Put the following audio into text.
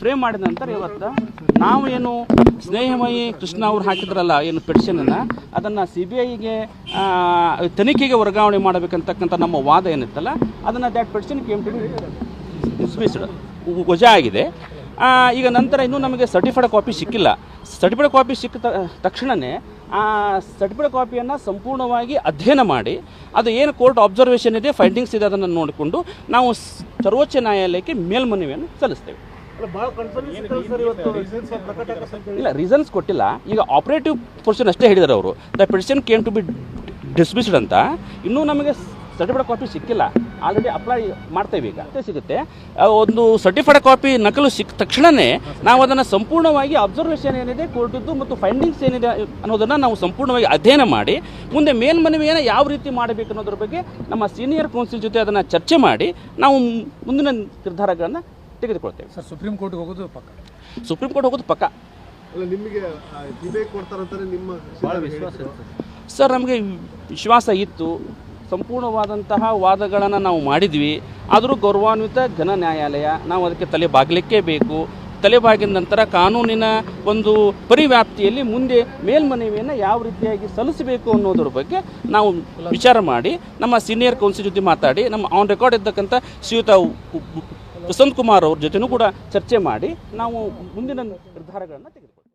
Frame ಮಾಡಿದ ನಂತರ ಇವತ್ತು ನಾವು ಏನು ಸ್ನೇಹಮಯಿ ಕೃಷ್ಣ ಅವ್ರು ಹಾಕಿದ್ರಲ್ಲ ಏನು ಪೆಟಿಷನನ್ನು ಅದನ್ನು ಸಿ ಬಿ ಐಗೆ ತನಿಖೆಗೆ ವರ್ಗಾವಣೆ ಮಾಡಬೇಕಂತಕ್ಕಂಥ ನಮ್ಮ ವಾದ ಏನಿತ್ತಲ್ಲ, ಅದನ್ನು that petition came to dismissed ವಜಾ ಆಗಿದೆ. ಈಗ ನಂತರ ಇನ್ನೂ ನಮಗೆ ಸರ್ಟಿಫೈಡ್ ಕಾಪಿ ಸಿಕ್ಕಿಲ್ಲ. ಸರ್ಟಿಫೈಡ್ ಕಾಪಿ ಸಿಕ್ಕ ತಕ್ಷಣವೇ ಆ ಸರ್ಟಿಫೈಡ್ ಕಾಪಿಯನ್ನು ಸಂಪೂರ್ಣವಾಗಿ ಅಧ್ಯಯನ ಮಾಡಿ, ಅದು ಏನು ಕೋರ್ಟ್ ಅಬ್ಸರ್ವೇಷನ್ ಇದೆ ಫೈಂಡಿಂಗ್ಸ್ ಇದೆ ಅದನ್ನು ನೋಡಿಕೊಂಡು ನಾವು ಸರ್ವೋಚ್ಚ ನ್ಯಾಯಾಲಯಕ್ಕೆ ಮೇಲ್ಮನವಿಯನ್ನು ಸಲ್ಲಿಸ್ತೇವೆ. ಇಲ್ಲ ರೀಸನ್ಸ್ ಕೊಟ್ಟಿಲ್ಲ. ಈಗ ಆಪರೇಟಿವ್ ಪರ್ಸನ್ ಅಷ್ಟೇ ಹೇಳಿದ್ದಾರೆ ಅವರು. The petition came to be dismissed ಅಂತ. ಇನ್ನೂ ನಮಗೆ ಸರ್ಟಿಫೈಡ್ ಕಾಪಿ ಸಿಕ್ಕಿಲ್ಲ. ಆಲ್ರೆಡಿ ಅಪ್ಲೈ ಮಾಡ್ತೇವೆ ಈಗ. ಸಿಗುತ್ತೆ. ಒಂದು ಸರ್ಟಿಫೈಡ್ ಕಾಪಿ ನಕಲು ಸಿಕ್ಕ ತಕ್ಷಣವೇ ನಾವು ಅದನ್ನು ಸಂಪೂರ್ಣವಾಗಿ ಅಬ್ಸರ್ವೇಷನ್ ಏನಿದೆ ಕೋರ್ಟಿದ್ದು ಮತ್ತು ಫೈಂಡಿಂಗ್ಸ್ ಏನಿದೆ ಅನ್ನೋದನ್ನು ನಾವು ಸಂಪೂರ್ಣವಾಗಿ ಅಧ್ಯಯನ ಮಾಡಿ ಮುಂದೆ ಮೇಲ್ಮನವಿಯನ್ನು ಯಾವ ರೀತಿ ಮಾಡಬೇಕು ಅನ್ನೋದ್ರ ಬಗ್ಗೆ ನಮ್ಮ ಸೀನಿಯರ್ ಕೌನ್ಸಿಲ್ ಜೊತೆ ಅದನ್ನು ಚರ್ಚೆ ಮಾಡಿ ನಾವು ಮುಂದಿನ ನಿರ್ಧಾರಗಳನ್ನು ತೆಗೆದುಕೊಳ್ತೇವೆ ಸರ್ ಸುಪ್ರೀಂ ಕೋರ್ಟ್ಗೆ ಹೋಗೋದು ಪಕ್ಕ. ಸುಪ್ರೀಂ ಕೋರ್ಟ್ ಹೋಗೋದು ಪಕ್ಕ. ಅಲ್ಲ ನಿಮಗೆ ನಿಮ್ಮ ಸರ್. ನಮಗೆ ವಿಶ್ವಾಸ ಇತ್ತು. ಸಂಪೂರ್ಣವಾದಂತಹ ವಾದಗಳನ್ನು ನಾವು ಮಾಡಿದ್ವಿ. ಆದರೂ ಗೌರವಾನ್ವಿತ ಜನ ನ್ಯಾಯಾಲಯ ನಾವು ಅದಕ್ಕೆ ತಲೆ ಬಾಗಲಿಕ್ಕೇ ಬೇಕು. ತಲೆ ಬಾಗಿದ ನಂತರ ಕಾನೂನಿನ ಒಂದು ಪರಿವ್ಯಾಪ್ತಿಯಲ್ಲಿ ಮುಂದೆ ಮೇಲ್ಮನವಿಯನ್ನು ಯಾವ ರೀತಿಯಾಗಿ ಸಲ್ಲಿಸಬೇಕು ಅನ್ನೋದ್ರ ಬಗ್ಗೆ ನಾವು ವಿಚಾರ ಮಾಡಿ ನಮ್ಮ ಸೀನಿಯರ್ ಕೌನ್ಸಿಲ್ ಜೊತೆ ಮಾತಾಡಿ ನಮ್ಮ ಆನ್ ರೆಕಾರ್ಡ್ ಇದ್ದಕ್ಕಂಥ ಶ್ರೀಯುತ ವಸಂತ್ ಕುಮಾರ್ ಅವ್ರ ಜೊತೆನೂ ಕೂಡ ಚರ್ಚೆ ಮಾಡಿ ನಾವು ಮುಂದಿನ ನಿರ್ಧಾರಗಳನ್ನು ತೆಗೆದು